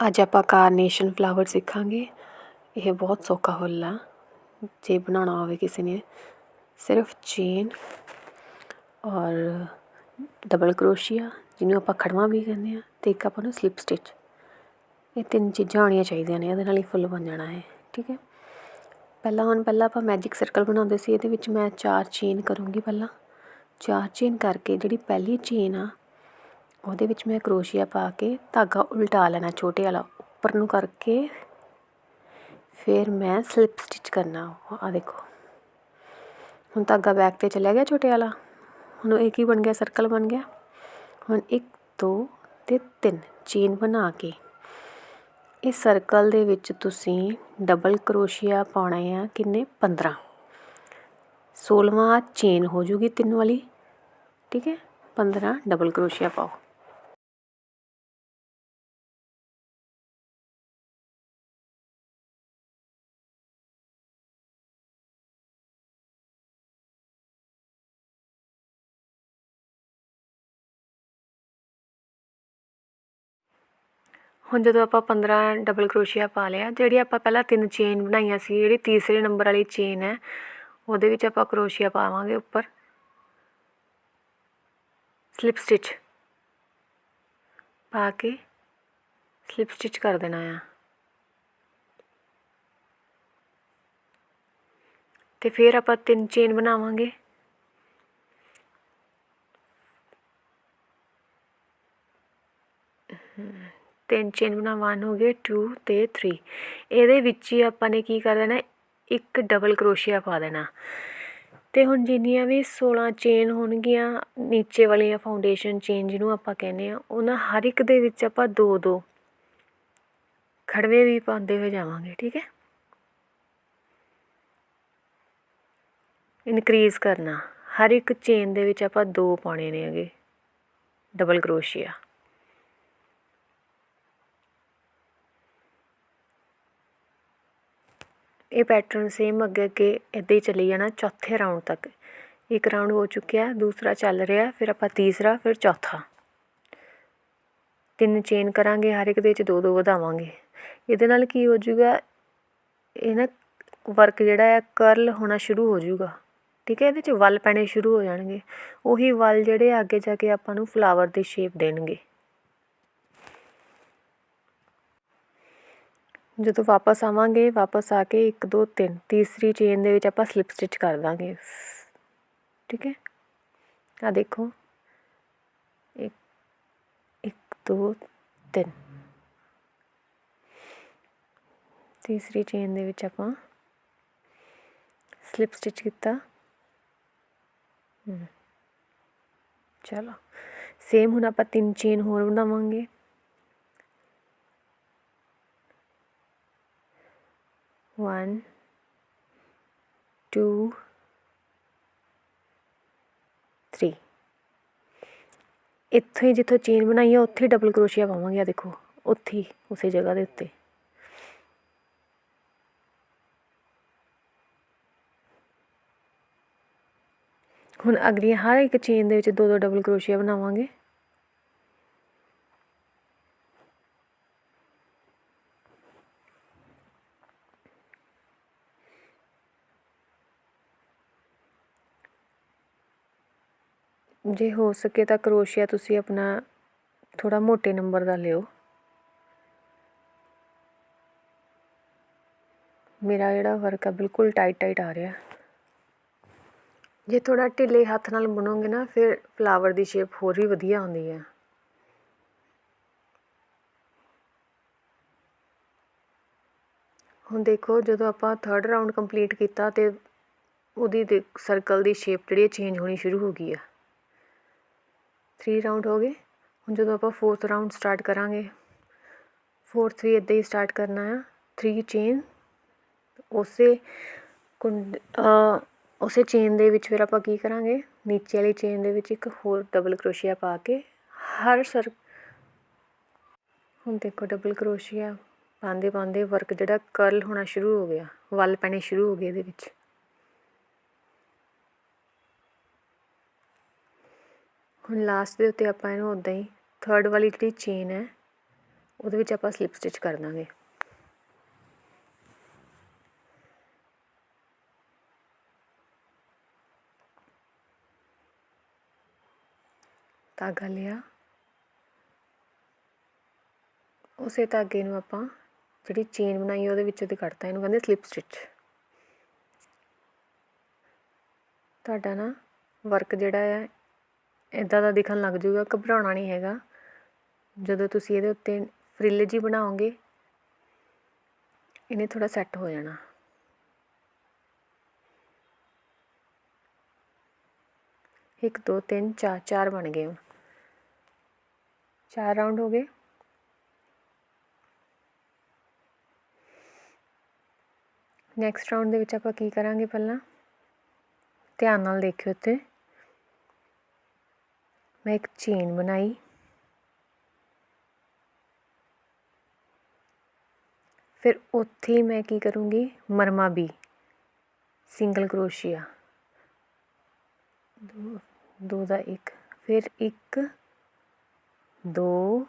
ਅੱਜ ਆਪਾਂ ਕਾਰਨੇਸ਼ਨ ਫਲਾਵਰ ਸਿੱਖਾਂਗੇ। ਇਹ ਬਹੁਤ ਸੌਖਾ ਫੁੱਲ ਆ। ਜੇ ਬਣਾਉਣਾ ਹੋਵੇ ਕਿਸੇ ਨੇ, ਸਿਰਫ ਚੇਨ ਔਰ ਡਬਲ ਕਰੋਸ਼ੀਆ ਜਿਹਨੂੰ ਆਪਾਂ ਖੜਵਾ ਵੀ ਕਹਿੰਦੇ ਆ ਤੇ ਇੱਕ ਆਪਾਂ ਨੂੰ ਸਲਿਪ ਸਟਿਚ ਇਹ ਤਿੰਨ ਚੀਜ਼ਾਂ ਆਉਣੀਆਂ ਚਾਹੀਦੀਆਂ ਨੇ, ਇਹਦੇ ਨਾਲ ਹੀ ਫੁੱਲ ਬਣ ਜਾਣਾ ਹੈ ਠੀਕ ਹੈ? ਪਹਿਲਾਂ ਹੁਣ ਪਹਿਲਾਂ ਆਪਾਂ ਮੈਜਿਕ ਸਰਕਲ ਬਣਾਉਂਦੇ ਸੀ, ਇਹਦੇ ਵਿੱਚ ਮੈਂ ਚਾਰ ਚੇਨ ਕਰੂੰਗੀ ਪਹਿਲਾਂ। ਚਾਰ ਚੇਨ ਕਰਕੇ ਜਿਹੜੀ ਪਹਿਲੀ ਚੇਨ ਆ ਉਹਦੇ ਵਿੱਚ ਮੈਂ ਕਰੋਸ਼ੀਆ ਪਾ ਕੇ ਧਾਗਾ ਉਲਟਾ ਲੈਣਾ ਛੋਟੇ ਵਾਲਾ ਉੱਪਰ ਨੂੰ ਕਰਕੇ। ਫਿਰ ਮੈਂ ਸਲਿਪ ਸਟਿਚ ਕਰਨਾ ਆ ਦੇਖੋ। ਹੁਣ ਧਾਗਾ ਬੈਕ ਤੇ ਚਲਿਆ ਗਿਆ ਛੋਟੇ ਵਾਲਾ। ਹੁਣ ਇਹ ਕੀ ਬਣ ਗਿਆ, ਸਰਕਲ ਬਣ ਗਿਆ। ਹੁਣ 1 2 ਤੇ 3 ਚੇਨ ਬਣਾ ਕੇ। ਇਸ ਸਰਕਲ ਦੇ ਵਿੱਚ ਤੁਸੀਂ ਡਬਲ ਕਰੋਸ਼ੀਆ ਪਾਉਣਾ ਆ ਕਿੰਨੇ? 15 16ਵਾਂ ਚੇਨ ਹੋ ਜੂਗੀ ਤਿੰਨ ਵਾਲੀ। ਠੀਕ ਹੈ? 15 ਡਬਲ ਕਰੋਸ਼ੀਆ ਪਾਓ। ਹੁਣ ਜਦੋਂ ਆਪਾਂ 15 ਡਬਲ ਕਰੋਸ਼ੀਆ ਪਾ ਲਿਆ, ਜਿਹੜੀ ਆਪਾਂ ਪਹਿਲਾਂ ਤਿੰਨ ਚੇਨ ਬਣਾਈਆਂ ਸੀ, ਜਿਹੜੀ ਤੀਸਰੇ ਨੰਬਰ ਵਾਲੀ ਚੇਨ ਹੈ, ਉਹਦੇ ਵਿੱਚ ਆਪਾਂ ਕਰੋਸ਼ੀਆ ਪਾਵਾਂਗੇ ਉੱਪਰ। ਸਲਿਪ ਸਟਿਚ ਪਾ ਕੇ ਸਲਿਪ ਸਟਿਚ ਕਰ ਦੇਣਾ ਆ। ਤੇ ਫਿਰ ਆਪਾਂ ਤਿੰਨ ਚੇਨ ਬਣਾਵਾਂਗੇ। ਤਿੰਨ ਚੇਨ ਬਣਾ ਵਨ ਹੋ ਗਏ ਟੂ ਅਤੇ ਥ੍ਰੀ ਇਹਦੇ ਵਿੱਚ ਹੀ ਆਪਾਂ ਨੇ ਕੀ ਕਰ ਦੇਣਾ, ਇੱਕ ਡਬਲ ਕਰੋਸ਼ੀਆ ਪਾ ਦੇਣਾ। ਅਤੇ ਹੁਣ ਜਿੰਨੀਆਂ ਵੀ 16 ਚੇਨ ਹੋਣਗੀਆਂ, ਨੀਚੇ ਵਾਲੀਆਂ ਫਾਊਂਡੇਸ਼ਨ ਚੇਨ ਜਿਹਨੂੰ ਆਪਾਂ ਕਹਿੰਦੇ ਆ ਉਹਨਾਂ ਹਰ ਇੱਕ ਦੇ ਵਿੱਚ ਆਪਾਂ ਦੋ ਦੋ ਖੜਵੇ ਵੀ ਪਾਉਂਦੇ ਹੋਏ ਜਾਵਾਂਗੇ, ਠੀਕ ਹੈ? ਇਨਕਰੀਜ਼ ਕਰਨਾ। ਹਰ ਇੱਕ ਚੇਨ ਦੇ ਵਿੱਚ ਆਪਾਂ ਦੋ ਪਾਉਣੇ ਨੇ ਹੈਗੇ ਡਬਲ ਕਰੋਸ਼ੀਆ ਇਹ ਪੈਟਰਨ ਸੇਮ ਅੱਗੇ ਅੱਗੇ ਇੱਦਾਂ ਹੀ ਚੱਲੀ ਜਾਣਾ ਚੌਥੇ ਰਾਊਂਡ ਤੱਕ। ਇੱਕ ਰਾਊਂਡ ਹੋ ਚੁੱਕਿਆ, ਦੂਸਰਾ ਚੱਲ ਰਿਹਾ, ਫਿਰ ਆਪਾਂ ਤੀਸਰਾ, ਫਿਰ ਚੌਥਾ। ਤਿੰਨ ਚੇਨ ਕਰਾਂਗੇ, ਹਰ ਇੱਕ ਦੇ ਵਿੱਚ ਦੋ ਦੋ ਵਧਾਵਾਂਗੇ। ਇਹਦੇ ਨਾਲ ਕੀ ਹੋ ਜਾਊਗਾ, ਇਹ ਨਾ ਵਰਕ ਜਿਹੜਾ ਹੈ ਕਰਲ ਹੋਣਾ ਸ਼ੁਰੂ ਹੋ ਜਾਊਗਾ। ਠੀਕ ਹੈ, ਇਹਦੇ 'ਚ ਵੱਲ ਪੈਣੇ ਸ਼ੁਰੂ ਹੋ ਜਾਣਗੇ। ਉਹੀ ਵੱਲ ਜਿਹੜੇ ਅੱਗੇ ਜਾ ਕੇ ਆਪਾਂ ਨੂੰ ਫਲਾਵਰ ਦੀ ਸ਼ੇਪ ਦੇਣਗੇ। ਜਦੋਂ ਵਾਪਸ ਆਵਾਂਗੇ, ਵਾਪਸ ਆ ਕੇ 1 2 3 ਤੀਸਰੀ ਚੇਨ ਦੇ ਵਿੱਚ ਆਪਾਂ ਸਲਿਪ ਸਟਿਚ ਕਰ ਦਾਂਗੇ। ਠੀਕ ਹੈ? ਆ ਦੇਖੋ। 1 1 2 3 ਤੀਸਰੀ ਚੇਨ ਦੇ ਵਿੱਚ ਆਪਾਂ ਸਲਿਪ ਸਟਿਚ ਕੀਤਾ। ਚਲੋ। ਸੇਮ ਹੁਣ ਆਪਾਂ ਤਿੰਨ ਚੇਨ ਹੋਰ ਬਣਾਵਾਂਗੇ। ਵਨ ਟੂ ਥ੍ਰੀ ਇੱਥੇ ਜਿੱਥੋਂ ਚੇਨ ਬਣਾਈ ਆ, ਉੱਥੇ ਡਬਲ ਕਰੋਸ਼ੀਆ ਪਾਵਾਂਗੇ, ਆ ਦੇਖੋ, ਉੱਥੇ ਉਸੇ ਜਗ੍ਹਾ ਦੇ ਉੱਤੇ। ਹੁਣ ਅਗਲੀ ਹਰ ਇੱਕ ਚੇਨ ਦੇ ਵਿੱਚ ਦੋ ਦੋ ਡਬਲ ਕਰੋਸ਼ੀਆ ਬਣਾਵਾਂਗੇ। ਜੇ ਹੋ ਸਕੇ ਤਾਂ ਕਰੋਸ਼ੀਆ ਤੁਸੀਂ ਆਪਣਾ ਥੋੜ੍ਹਾ ਮੋਟੇ ਨੰਬਰ ਦਾ ਲਿਓ। ਮੇਰਾ ਜਿਹੜਾ ਵਰਕ ਆ ਬਿਲਕੁਲ ਟਾਈਟ ਟਾਈਟ ਆ ਰਿਹਾ। ਜੇ ਥੋੜਾ ਢਿੱਲੇ ਹੱਥ ਨਾਲ ਬਣੋਗੇ ਨਾ, ਫਿਰ ਫਲਾਵਰ ਦੀ ਸ਼ੇਪ ਹੋਰ ਵੀ ਵਧੀਆ ਆਉਂਦੀ ਹੈ ਹੁਣ ਦੇਖੋ, ਜਦੋਂ ਆਪਾਂ ਥਰਡ ਰਾਉਂਡ ਕੰਪਲੀਟ ਕੀਤਾ ਤੇ ਉਹਦੀ ਸਰਕਲ ਦੀ ਸ਼ੇਪ ਜਿਹੜੀ ਚੇਂਜ ਹੋਣੀ ਸ਼ੁਰੂ ਹੋ ਗਈ ਆ। 3 ਰਾਊਂਡ ਹੋ ਗਏ। ਹੁਣ ਜਦੋਂ ਆਪਾਂ ਫੋਰਥ ਰਾਊਂਡ ਸਟਾਰਟ ਕਰਾਂਗੇ ਫੋਰਥ ਵੀ ਇਦਾਂ ਹੀ ਸਟਾਰਟ ਕਰਨਾ ਆ। 3 ਚੇਨ ਉਸੇ ਕੁੰਡ ਉਸੇ ਚੇਨ ਦੇ ਵਿੱਚ ਫਿਰ ਆਪਾਂ ਕੀ ਕਰਾਂਗੇ? ਨੀਚੇ ਵਾਲੀ ਚੇਨ ਦੇ ਵਿੱਚ ਇੱਕ ਹੋਰ ਡਬਲ ਕਰੋਸ਼ੀਆ ਪਾ ਕੇ ਹਰ ਸਰ, ਹੁਣ ਦੇਖੋ ਡਬਲ ਕਰੋਸ਼ੀਆ ਪਾਉਂਦੇ ਪਾਉਂਦੇ ਵਰਕ ਜਿਹੜਾ ਕਰਲ ਹੋਣਾ ਸ਼ੁਰੂ ਹੋ ਗਿਆ, ਵੱਲ ਪੈਣੇ ਸ਼ੁਰੂ ਹੋ ਗਏ ਇਹਦੇ ਵਿੱਚ। ਹੁਣ ਲਾਸਟ ਦੇ ਉੱਤੇ ਆਪਾਂ ਇਹਨੂੰ ਉਦਾਂ ਹੀ ਥਰਡ ਵਾਲੀ ਜਿਹੜੀ ਚੇਨ ਹੈ, ਉਹਦੇ ਵਿੱਚ ਆਪਾਂ ਸਲਿਪ ਸਟਿਚ ਕਰ ਦਾਂਗੇ। ਧਾਗਾ ਲਿਆ। ਉਸੇ ਧਾਗੇ ਨੂੰ ਆਪਾਂ ਜਿਹੜੀ ਚੇਨ ਬਣਾਈ ਉਹਦੇ ਵਿੱਚੋਂ ਦੀ ਕੱਢਤਾ, ਇਹਨੂੰ ਕਹਿੰਦੇ ਸਲਿਪ ਸਟਿਚ ਤੁਹਾਡਾ ਨਾ ਵਰਕ ਜਿਹੜਾ ਆ ਇੱਦਾਂ ਦਾ ਦਿਖਣ ਲੱਗ ਜੂਗਾ ਘਬਰਾਉਣਾ ਨਹੀਂ ਹੈਗਾ। ਜਦੋਂ ਤੁਸੀਂ ਇਹਦੇ ਉੱਤੇ ਫਰਿੱਲ ਜੀ ਬਣਾਓਗੇ, ਇਹਨੇ ਥੋੜ੍ਹਾ ਸੈੱਟ ਹੋ ਜਾਣਾ। ਇੱਕ, ਦੋ, ਤਿੰਨ, ਚਾਰ ਚਾਰ ਬਣ ਗਏ ਹੁਣ ਚਾਰ ਰਾਉਂਡ ਹੋ ਗਏ। ਨੈਕਸਟ ਰਾਉਂਡ ਦੇ ਵਿੱਚ ਆਪਾਂ ਕੀ ਕਰਾਂਗੇ ਪਹਿਲਾਂ? ਧਿਆਨ ਨਾਲ ਦੇਖਿਓ ਤੇ ਮੈਂ ਇੱਕ ਚੇਨ ਬਣਾਈ ਫਿਰ ਉੱਥੇ ਹੀ ਮੈਂ ਕੀ ਕਰੂੰਗੀ ਮਰਮਾ ਵੀ ਸਿੰਗਲ ਕਰੋਸ਼ੀਆ ਦੋ ਦੋ ਦਾ ਇੱਕ ਫਿਰ ਇੱਕ ਦੋ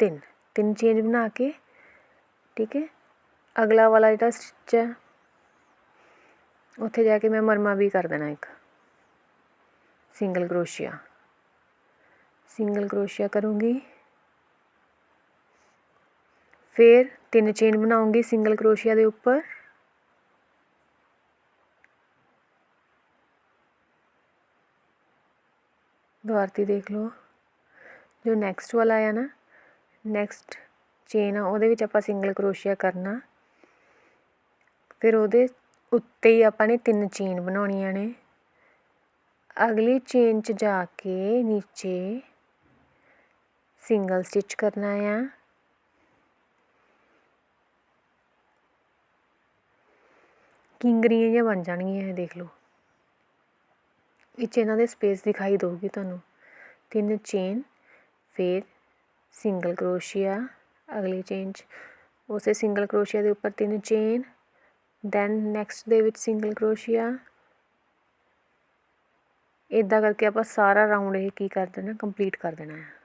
ਤਿੰਨ ਤਿੰਨ ਚੇਨ ਬਣਾ ਕੇ ਠੀਕ ਹੈ ਅਗਲਾ ਵਾਲਾ ਜਿਹੜਾ ਸਟਿਚ ਹੈ ਉੱਥੇ ਜਾ ਕੇ ਮੈਂ ਮਰਮਾ ਵੀ ਕਰ ਦੇਣਾ ਇੱਕ ਸਿੰਗਲ ਕਰੋਸ਼ੀਆ ਸਿੰਗਲ ਕਰੋਸ਼ੀਆ ਕਰੂੰਗੀ। ਫਿਰ ਤਿੰਨ ਚੇਨ ਬਣਾਉਂਗੀ ਸਿੰਗਲ ਕਰੋਸ਼ੀਆ ਦੇ ਉੱਪਰ। ਦੁਆਰਤੀ ਦੇਖ ਲਓ। ਜੋ ਨੈਕਸਟ ਵਾਲਾ ਆਇਆ ਨਾ ਨੈਕਸਟ ਚੇਨ ਆ, ਉਹਦੇ ਵਿੱਚ ਆਪਾਂ ਸਿੰਗਲ ਕਰੋਸ਼ੀਆ ਕਰਨਾ। ਫਿਰ ਉਹਦੇ ਉੱਤੇ ਹੀ ਆਪਾਂ ਨੇ ਤਿੰਨ ਚੇਨ ਬਣਾਉਣੀਆਂ ਨੇ। ਅਗਲੀ ਚੇਨ 'ਚ ਜਾ ਕੇ ਨੀਚੇ ਸਿੰਗਲ ਸਟਿਚ ਕਰਨਾ ਆ। ਕਿੰਗਰੀਆਂ ਜਿਹੀਆਂ ਬਣ ਜਾਣਗੀਆਂ ਇਹ, ਦੇਖ ਲਓ। ਵਿੱਚ ਇਹਨਾਂ ਦੇ ਸਪੇਸ ਦਿਖਾਈ ਦੇਊਗੀ ਤੁਹਾਨੂੰ। ਤਿੰਨ ਚੇਨ ਫਿਰ ਸਿੰਗਲ ਕਰੋਸ਼ੀਆ ਅਗਲੀ ਚੇਨ 'ਚ। ਉਸੇ ਸਿੰਗਲ ਕਰੋਸ਼ੀਆ ਦੇ ਉੱਪਰ ਤਿੰਨ ਚੇਨ ਦੈਨ ਨੈਕਸਟ ਦੇ ਵਿੱਚ ਸਿੰਗਲ ਕਰੋਸ਼ੀਆ ਇਦਾਂ ਕਰਕੇ ਆਪਾਂ ਸਾਰਾ ਰਾਉਂਡ ਇਹ ਕੀ ਕਰ ਦੇਣਾ ਕੰਪਲੀਟ ਕਰ ਦੇਣਾ ਹੈ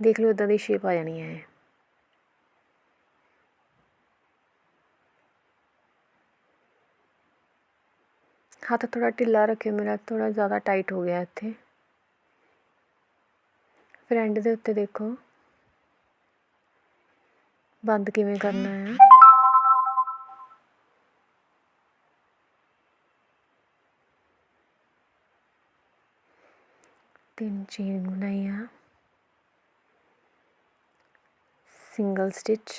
ਦੇਖ ਲਓ ਇਦਾਂ ਦੀ ਸ਼ੇਪ ਆ ਜਾਣੀ ਹੈ ਹੱਥ ਥੋੜਾ ਢਿੱਲਾ ਰੱਖਿਓ, ਮੇਰਾ ਥੋੜਾ ਜ਼ਿਆਦਾ ਟਾਈਟ ਹੋ ਗਿਆ ਇੱਥੇ। ਫਿਰ ਐਂਡ ਦੇ ਉੱਤੇ ਦੇਖੋ। ਬੰਦ ਕਿਵੇਂ ਕਰਨਾ ਹੈ ਤਿੰਨ ਚੇਨ ਬਣਾਈ ਆ ਸਿੰਗਲ ਸਟਿਚ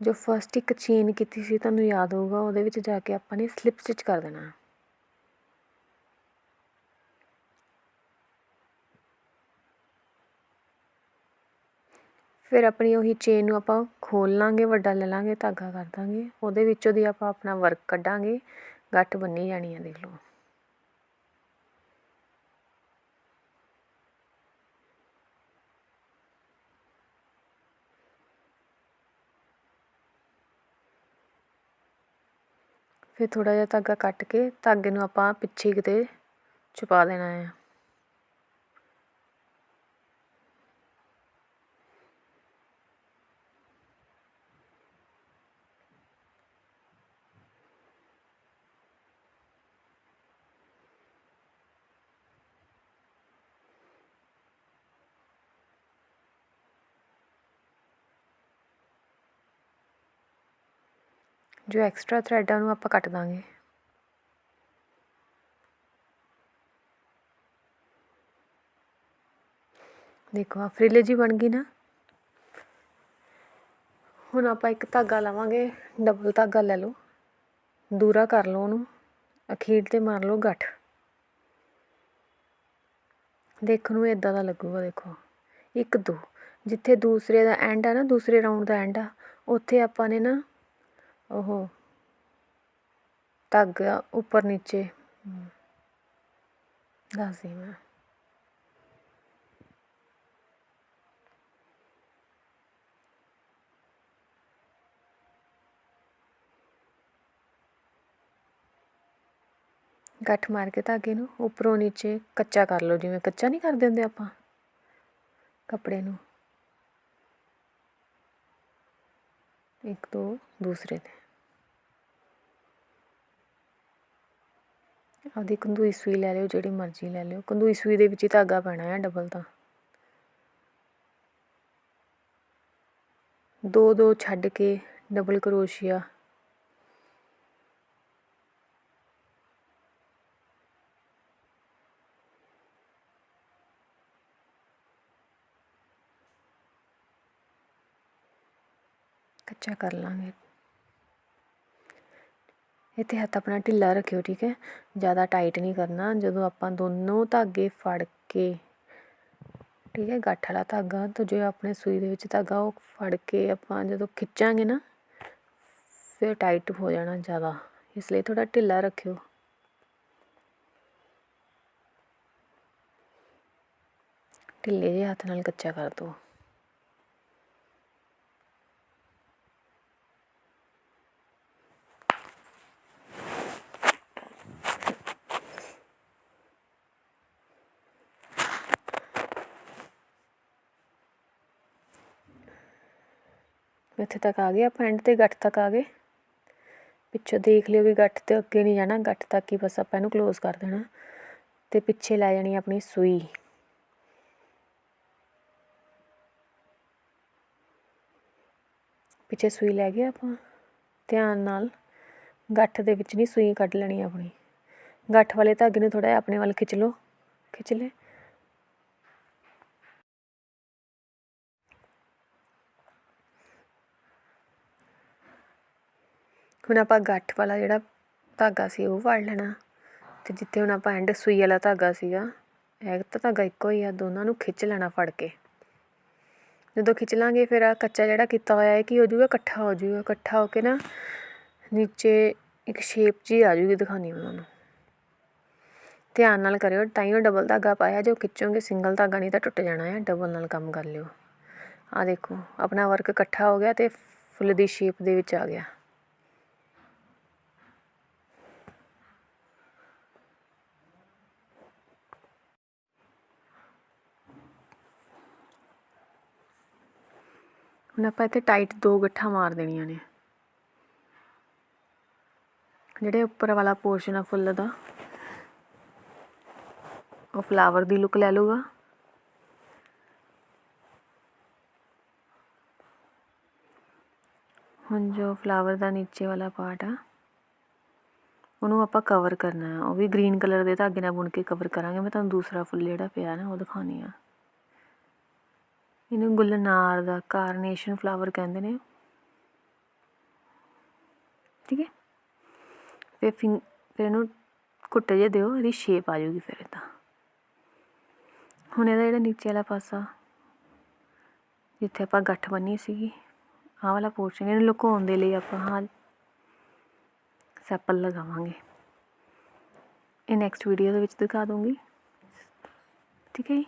ਜੋ ਫਸਟ ਇੱਕ ਚੇਨ ਕੀਤੀ ਸੀ, ਤੁਹਾਨੂੰ ਯਾਦ ਹੋਊਗਾ, ਉਹਦੇ ਵਿੱਚ ਜਾ ਕੇ ਆਪਾਂ ਨੇ ਸਲਿਪ ਸਟਿਚ ਕਰ ਦੇਣਾ। ਫਿਰ ਆਪਣੀ ਉਹੀ ਚੇਨ ਨੂੰ ਆਪਾਂ ਖੋਲ੍ਹ ਲਾਂਗੇ, ਵੱਡਾ ਲੈ ਲਾਂਗੇ, ਧਾਗਾ ਕਰ ਦਾਂਗੇ। ਉਹਦੇ ਵਿੱਚੋਂ ਦੀ ਆਪਾਂ ਆਪਣਾ ਵਰਕ ਕੱਢਾਂਗੇ। ਗੱਠ ਬੰਨੀ ਜਾਣੀ ਆ, ਦੇਖ ਲਓ। ਫਿਰ ਥੋੜ੍ਹਾ ਜਿਹਾ ਧਾਗਾ ਕੱਟ ਕੇ ਧਾਗੇ ਨੂੰ ਆਪਾਂ ਪਿੱਛੇ ਕਿਤੇ ਛੁਪਾ ਦੇਣਾ ਹੈ ਜੋ ਐਕਸਟਰਾ ਥਰੈਡ ਆ ਉਹਨੂੰ ਆਪਾਂ ਕੱਟ ਦਾਂਗੇ। ਦੇਖੋ ਆ ਫ੍ਰਿਲ ਜੀ ਬਣ ਗਈ ਨਾ। ਹੁਣ ਆਪਾਂ ਇੱਕ ਧਾਗਾ ਲਵਾਂਗੇ ਡਬਲ ਧਾਗਾ ਲੈ ਲਓ। ਦੂਰਾ ਕਰ ਲਓ ਉਹਨੂੰ, ਅਖੀਰ ਤੇ ਮਾਰ ਲਓ ਗੱਠ। ਦੇਖਣ ਨੂੰ ਇਦਾਂ ਦਾ ਲੱਗੂਗਾ, ਦੇਖੋ। ਇੱਕ ਦੋ, ਜਿੱਥੇ ਦੂਸਰੇ ਦਾ ਐਂਡ ਆ ਨਾ, ਦੂਸਰੇ ਰਾਉਂਡ ਦਾ ਐਂਡ ਆ, ਉੱਥੇ ਆਪਾਂ ਨੇ ਨਾ ਉਹ ਧਾਗਾ ਉੱਪਰ ਨੀਚੇ। ਦੱਸਦੀ ਮੈਂ। ਗੱਠ ਮਾਰ ਕੇ ਧਾਗੇ ਨੂੰ ਉੱਪਰੋਂ ਨੀਚੇ ਕੱਚਾ ਕਰ ਲਓ ਜਿਵੇਂ ਕੱਚਾ ਨਹੀਂ ਕਰ ਦਿੰਦੇ ਆਪਾਂ ਕੱਪੜੇ ਨੂੰ। ਇੱਕ ਦੋ ਦੂਸਰੇ ਤੇ। ਆਪਦੀ ਕੰਦੂਈ ਸੂਈ ਲੈ ਲਿਓ, ਜਿਹੜੀ ਮਰਜ਼ੀ ਲੈ ਲਿਓ। ਕੰਦੂਈ ਸੂਈ ਦੇ ਵਿੱਚ ਹੀ ਧਾਗਾ ਪੈਣਾ ਹੈ ਡਬਲ ਤਾਂ। ਦੋ ਦੋ ਛੱਡ ਕੇ ਡਬਲ ਕਰੋਸ਼ੀਆ। ਕੱਚਾ ਕਰ ਲਾਂਗੇ। ਇੱਥੇ ਹੱਥ ਆਪਣਾ ਢਿੱਲਾ ਰੱਖਿਓ, ਠੀਕ ਹੈ? ਜ਼ਿਆਦਾ ਟਾਈਟ ਨਹੀਂ ਕਰਨਾ। ਜਦੋਂ ਆਪਾਂ ਦੋਨੋਂ ਧਾਗੇ ਫੜ ਕੇ, ਠੀਕ ਹੈ? ਗੱਠ ਵਾਲਾ ਧਾਗਾ, ਤਾਂ ਜੇ ਆਪਣੇ ਸੂਈ ਦੇ ਵਿੱਚ ਧਾਗਾ ਉਹ ਫੜ ਕੇ ਆਪਾਂ ਜਦੋਂ ਖਿੱਚਾਂਗੇ ਨਾ, ਫਿਰ ਟਾਈਟ ਹੋ ਜਾਣਾ ਜ਼ਿਆਦਾ। ਇਸ ਲਈ ਥੋੜਾ ਢਿੱਲਾ ਰੱਖਿਓ। ਢਿੱਲੇ ਜਿਹੇ ਹੱਥ ਨਾਲ ਕੱਚਾ ਕਰ ਦਿਓ। ਇੱਥੇ ਤੱਕ ਆ ਗਏ, ਆਪਾਂ ਐਂਡ ਤੇ ਗੱਠ ਤੱਕ ਆ ਗਏ। ਪਿੱਛੋਂ ਦੇਖ ਲਿਓ ਵੀ ਗੱਠ ਤੇ ਅੱਗੇ ਨਹੀਂ ਜਾਣਾ, ਗੱਠ ਤੱਕ ਹੀ ਬਸ ਆਪਾਂ ਇਹਨੂੰ ক্লোਜ਼ ਕਰ ਦੇਣਾ। ਤੇ ਪਿੱਛੇ ਲੈ ਜਾਣੀ ਆਪਣੀ ਸੂਈ। ਪਿੱਛੇ ਸੂਈ ਲੈ ਗਏ ਆਪਾਂ। ਧਿਆਨ ਨਾਲ, ਗੱਠ ਦੇ ਵਿੱਚ ਨਹੀਂ ਸੂਈ ਕੱਢ ਲੈਣੀ ਆਪਣੀ। ਗੱਠ ਵਾਲੇ ਧਾਗੇ ਨੂੰ ਥੋੜਾ ਆਪਣੇ ਵੱਲ ਖਿੱਚ ਲਓ। ਖਿੱਚ ਲੈ ਹੁਣ ਆਪਾਂ ਗੱਠ ਵਾਲਾ ਜਿਹੜਾ ਧਾਗਾ ਸੀ ਉਹ ਫੜ ਲੈਣਾ। ਅਤੇ ਜਿੱਥੇ ਹੁਣ ਆਪਾਂ ਐਂਡ ਸੂਈ ਵਾਲਾ ਧਾਗਾ ਸੀਗਾ, ਇਹ ਤਾਂ ਧਾਗਾ ਇੱਕੋ ਹੀ ਆ, ਦੋਨਾਂ ਨੂੰ ਖਿੱਚ ਲੈਣਾ ਫੜ ਕੇ। ਜਦੋਂ ਖਿੱਚ ਲਾਂਗੇ ਫਿਰ ਆ ਕੱਚਾ ਜਿਹੜਾ ਕੀਤਾ ਹੋਇਆ ਹੈ ਕੀ ਹੋ ਜਾਊਗਾ? ਇਕੱਠਾ ਹੋ ਜੂਗਾ ਇਕੱਠਾ ਹੋ ਕੇ ਨਾ ਨੀਚੇ ਇੱਕ ਸ਼ੇਪ ਜੀ ਆ ਜੂਗੀ ਦਿਖਾਣੀ ਉਹਨਾਂ ਨੂੰ। ਧਿਆਨ ਨਾਲ ਕਰਿਓ ਤਾਈਓ ਡਬਲ ਧਾਗਾ ਪਾਇਆ, ਜੋ ਖਿੱਚੋਗੇ ਸਿੰਗਲ ਧਾਗਾ ਨਹੀਂ ਤਾਂ ਟੁੱਟ ਜਾਣਾ ਹੈ ਡਬਲ ਨਾਲ ਕੰਮ ਕਰ ਲਿਓ। ਆ ਦੇਖੋ, ਆਪਣਾ ਵਰਕ ਇਕੱਠਾ ਹੋ ਗਿਆ ਤੇ ਫੁੱਲ ਦੀ ਸ਼ੇਪ ਦੇ ਵਿੱਚ ਆ ਗਿਆ। ਹੁਣ ਆਪਾਂ ਇੱਥੇ ਟਾਈਟ ਦੋ ਗੱਠਾਂ ਮਾਰ ਦੇਣੀਆਂ ਨੇ। ਜਿਹੜੇ ਉੱਪਰ ਵਾਲਾ ਪੋਰਸ਼ਨ ਆ ਫੁੱਲ ਦਾ, ਉਹ ਫਲਾਵਰ ਦੀ ਲੁੱਕ ਲੈ ਲੂਗਾ ਹੁਣ ਜੋ ਫਲਾਵਰ ਦਾ ਨੀਚੇ ਵਾਲਾ ਪਾਰਟ ਆ, ਉਹਨੂੰ ਆਪਾਂ ਕਵਰ ਕਰਨਾ ਹੈ ਉਹ ਵੀ ਗ੍ਰੀਨ ਕਲਰ ਦੇ ਧਾਗੇ ਨਾਲ ਬੁਣ ਕੇ ਕਵਰ ਕਰਾਂਗੇ। ਮੈਂ ਤੁਹਾਨੂੰ ਦੂਸਰਾ ਫੁੱਲ ਜਿਹੜਾ ਪਿਆ ਨਾ, ਉਹ ਦਿਖਾਉਣੀ ਆ। ਇਹਨੂੰ ਗੁਲਨਾਰ ਦਾ ਕਾਰਨੇਸ਼ਨ ਫਲਾਵਰ ਕਹਿੰਦੇ ਨੇ ਠੀਕ ਹੈ? ਫਿਰ ਫਿੰਗ, ਫਿਰ ਇਹਨੂੰ ਕੁੱਟੇ ਜੇ ਦਿਓ, ਇਹਦੀ ਸ਼ੇਪ ਆ ਜਾਊਗੀ ਫਿਰ ਇਹਦਾ ਹੁਣ ਇਹਦਾ ਜਿਹੜਾ ਨੀਚੇ ਵਾਲਾ ਪਾਸਾ, ਜਿੱਥੇ ਆਪਾਂ ਗੱਠ ਬੰਨੀ ਸੀਗੀ, ਆਹ ਵਾਲਾ ਪੋਰਸ਼ਨ ਇਹਨੂੰ ਲੁਕਾਉਣ ਦੇ ਲਈ ਆਪਾਂ ਹਾਂ ਸੈਪਲ ਲਗਾਵਾਂਗੇ। ਇਹ ਨੈਕਸਟ ਵੀਡੀਓ ਦੇ ਵਿੱਚ ਦਿਖਾ ਦੂੰਗੀ। ਠੀਕ ਹੈ ਜੀ?